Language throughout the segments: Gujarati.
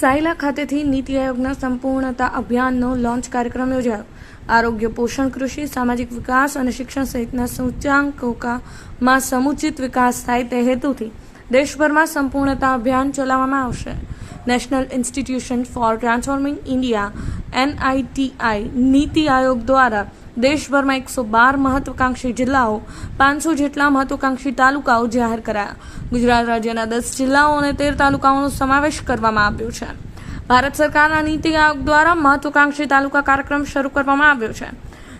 સાયલા ખાતેથી નીતિ આયોગના સંપૂર્ણતા અભિયાનનો લોન્ચ કાર્યક્રમ યોજાયો. આરોગ્ય, પોષણ, કૃષિ, સામાજિક વિકાસ અને શિક્ષણ સહિતના સૂચાંકોમાં સમુચિત વિકાસ થાય તે હેતુથી દેશભરમાં સંપૂર્ણતા અભિયાન ચલાવવામાં આવશે. National institution for transforming India, NITI, NITI Aayog દ્વારા દેશભરમાં એકસો બાર મહત્વાકાંક્ષી જિલ્લાઓ, પાંચસો જેટલા મહત્વાકાંક્ષી તાલુકાઓ જાહેર કરાયા. ગુજરાત રાજ્યના દસ જિલ્લાઓ અને તેર તાલુકાઓનો સમાવેશ કરવામાં આવ્યો છે. ભારત સરકારના નીતિ આયોગ દ્વારા મહત્વાકાંક્ષી તાલુકા કાર્યક્રમ શરૂ કરવામાં આવ્યો છે.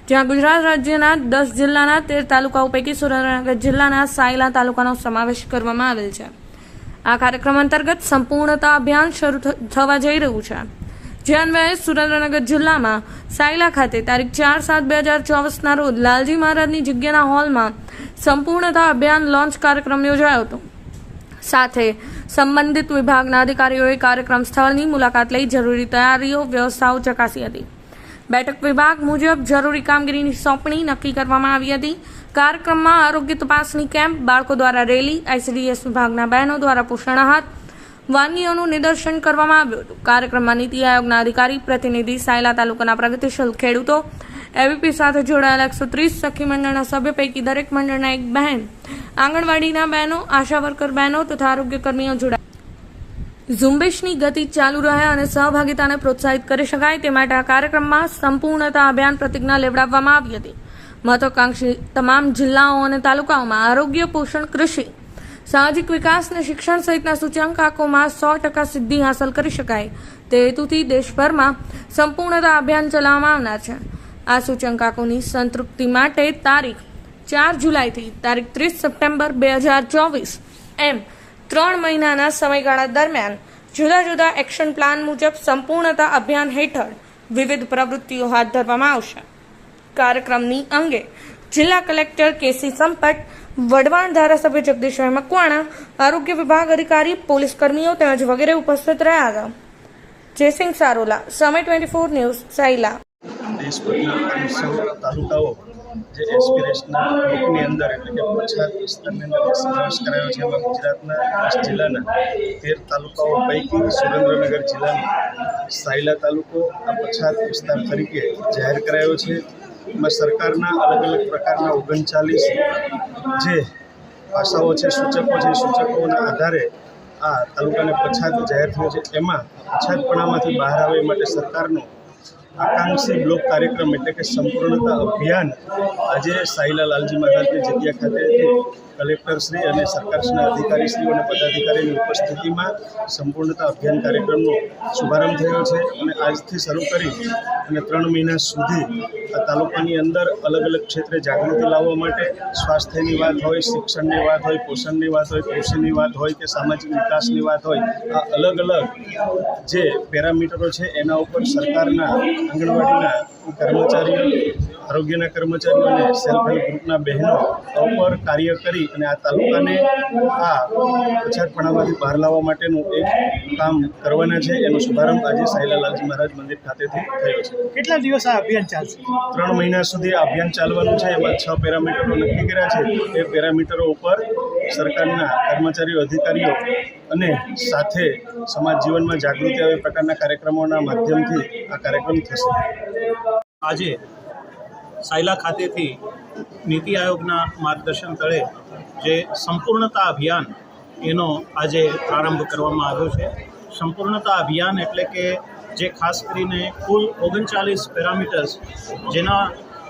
જ્યાં ગુજરાત રાજ્યના દસ જિલ્લાના તેર તાલુકાઓ પૈકી સુરેન્દ્રનગર જિલ્લાના સાયલા તાલુકાનો સમાવેશ કરવામાં આવેલ છે. આ કાર્યક્રમ અંતર્ગત સંપૂર્ણતા અભિયાન શરૂ થવા જઈ રહ્યું છે. જે અન્વયે સુરેન્દ્રનગર જિલ્લામાં સાયલા ખાતે તારીખ ચાર સાત બે હજાર ચોવીસના રોજ લાલજી મહારાજની જગ્યાના હોલમાં સંપૂર્ણતા અભિયાન લોન્ચ કાર્યક્રમ યોજાયો હતો. સાથે સંબંધિત વિભાગના અધિકારીઓએ કાર્યક્રમ સ્થળની મુલાકાત લઈ જરૂરી તૈયારીઓ, વ્યવસ્થાઓ ચકાસી હતી. બેઠક વિભાગ મુજબ જરૂરી કામગીરીની સોંપણી નક્કી કરવામાં આવી હતી. કાર્યક્રમમાં આરોગ્ય તપાસની કેમ્પ બાળકો દ્વારા રેલી, આઈસીડીએસ વિભાગના બહેનો દ્વારા પોષણ આહાર વાનગીઓનું નિદર્શન કરવામાં આવ્યું હતું. કાર્યક્રમમાં નીતિ આયોગના અધિકારી, પ્રતિનિધિ, સાયલા તાલુકાના પ્રગતિશીલ ખેડૂતો એવીપી સાથે જોડાયેલા એકસો ત્રીસ સખી મંડળના સભ્ય પૈકી દરેક મંડળના એક બહેન, આંગણવાડીના બહેનો, આશા વર્કર બહેનો તથા આરોગ્ય કર્મીઓ જોડાયા. ઝુંબેશની ગતિ ચાલુ રહે અને સહભાગિતાને પ્રોત્સાહિત કરી શકાય તે માટે આ કાર્યક્રમમાં સંપૂર્ણતા અભિયાન પ્રતિજ્ઞા લેવડાવવામાં આવી હતી. મહત્વાકાંક્ષી તમામ જિલ્લાઓ અને તાલુકાઓમાં આરોગ્ય, પોષણ, કૃષિ સામાજિક વિકાસ અને શિક્ષણ સહિતના સૂચકાંકોમાં સો ટકા સિદ્ધિ હાંસલ કરી શકાય. તે હેતુથી દેશભરમાં સંપૂર્ણતા અભિયાન ચલાવવામાં આવનાર છે. આ સૂચકાંકોની સંતૃપ્તિ માટે તારીખ ચાર જુલાઈથી તારીખ ત્રીસ સપ્ટેમ્બર બે હજાર ચોવીસ એમ ત્રણ મહિનાના સમયગાળા દરમિયાન જુદા જુદા એક્શન પ્લાન મુજબ સંપૂર્ણતા અભિયાન હેઠળ વિવિધ પ્રવૃત્તિઓ હાથ ધરવામાં આવશે. કાર્યક્રમની અંગે જિલ્લા કલેક્ટર કેસી સંપટ વડવાણ ધારાસભ્ય જગદીશભાઈ મકવાણા, આરોગ્ય વિભાગ અધિકારી, પોલીસ કર્મીઓ તેમજ વગેરે ઉપસ્થિત રહ્યા હતા. જયસિંહ સારોલા સમય ટ્વેન્ટી ફોર ન્યૂઝ, સાયલા. જે એસ્પિરેશનલ ગ્રુપની અંદર એટલે કે પછાત વિસ્તારની અંદર સમાવેશ કરાયો છે એમાં ગુજરાતના દસ જિલ્લાના તેર તાલુકાઓ પૈકી સુરેન્દ્રનગર જિલ્લાનો સાયલા તાલુકો આ પછાત વિસ્તાર તરીકે જાહેર કરાયો છે. એમાં સરકારના અલગ અલગ પ્રકારના ઓગણચાલીસ જે પાસાઓ છે, સૂચકો છે, સૂચકોના આધારે આ તાલુકાને પછાત જાહેર થયો છે. એમાં પછાતપણામાંથી બહાર આવે માટે સરકારનો આકાંક્ષી બ્લોક કાર્યક્રમ એટલે કે સંપૂર્ણતા અભિયાન આજે સાહિલા લાલજી મહારાજની જગ્યા ખાતેથી કલેક્ટરશ્રી અને સરકારશ્રીના અધિકારીશ્રીઓ અને પદાધિકારીની ઉપસ્થિતિમાં સંપૂર્ણતા અભિયાન કાર્યક્રમનો શુભારંભ થયો છે અને આજથી શરૂ કરી અને ત્રણ મહિના સુધી આ તાલુકાની અંદર અલગ અલગ ક્ષેત્રે જાગૃતિ લાવવા માટે સ્વાસ્થ્યની વાત હોય, શિક્ષણની વાત હોય, પોષણની વાત હોય, કૃષિની વાત હોય કે સામાજિક વિકાસની વાત હોય, આ અલગ અલગ જે પેરામીટરો છે એના ઉપર સરકારના આંગણવાડીના કર્મચારીઓ આરોગ્યના કર્મચારીઓ અને સેલ્ફ હેલ્પ ગ્રુપના બહેનો ઉપર કાર્ય કરી અને આ તાલુકાને આ પછાટપણામાંથી બહાર લાવવા માટેનું એક કામ કરવાના છે. એનો શુભારંભ આજે સાયલાલાલજી મહારાજ મંદિર ખાતેથી થયો છે. કેટલા દિવસ આ અભિયાન ચાલશે? ત્રણ મહિના સુધી આ અભિયાન ચાલવાનું છે. એમાં છ પેરામીટરો નક્કી કર્યા છે. એ પેરામીટરો ઉપર સરકારના કર્મચારીઓ અધિકારીઓ અને સાથે સમાજ જીવનમાં જાગૃતિ આવે પ્રકારના કાર્યક્રમોના માધ્યમથી આ કાર્યક્રમ થશે. આજે સાયલા ખાતેથી નીતિ આયોગના માર્ગદર્શન તળે જે સંપૂર્ણતા અભિયાન એનો આજે પ્રારંભ કરવામાં આવ્યો છે. સંપૂર્ણતા અભિયાન એટલે કે જે ખાસ કરીને કુલ ઓગણચાલીસ પેરામીટર્સ જેના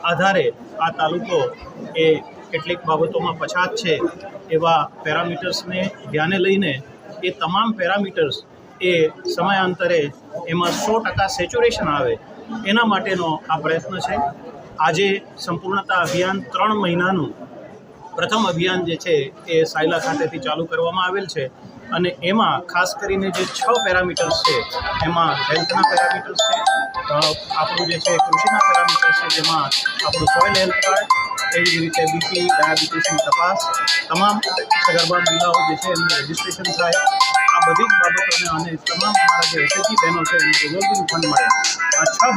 આધારે આ તાલુકો એ કેટલીક બાબતોમાં પછાત છે એવા પેરામીટર્સને ધ્યાને લઈને એ તમામ પેરામીટર્સ એ સમયાંતરે એમાં સો ટકા સેચ્યુરેશન આવે, એના માટેનો આ પ્રયત્ન છે. આજે સંપૂર્ણતા અભિયાન ત્રણ મહિનાનું પ્રથમ અભિયાન જે છે એ સાયલા ખાતેથી ચાલુ કરવામાં આવેલ છે અને એમાં ખાસ કરીને જે છ પેરામીટર્સ છે, એમાં હેલ્થના પેરામીટર્સ છે આપણું જે છે કૃષિના પેરામીટર્સ છે, જેમાં આપણું સોઇલ હેલ્થ કાર્ડ એવી જ રીતે બીપી ડાયાબિટીસની તપાસ તમામ સગર્ભા મહિલાઓ જે છે એનું રજિસ્ટ્રેશન થાય આ બધી જ બાબતોને અને તમામ અમારા જે એસએચજી બહેનો છે એમને રિઝોલ્વિંગ ફંડ મળે આ છ બાબતો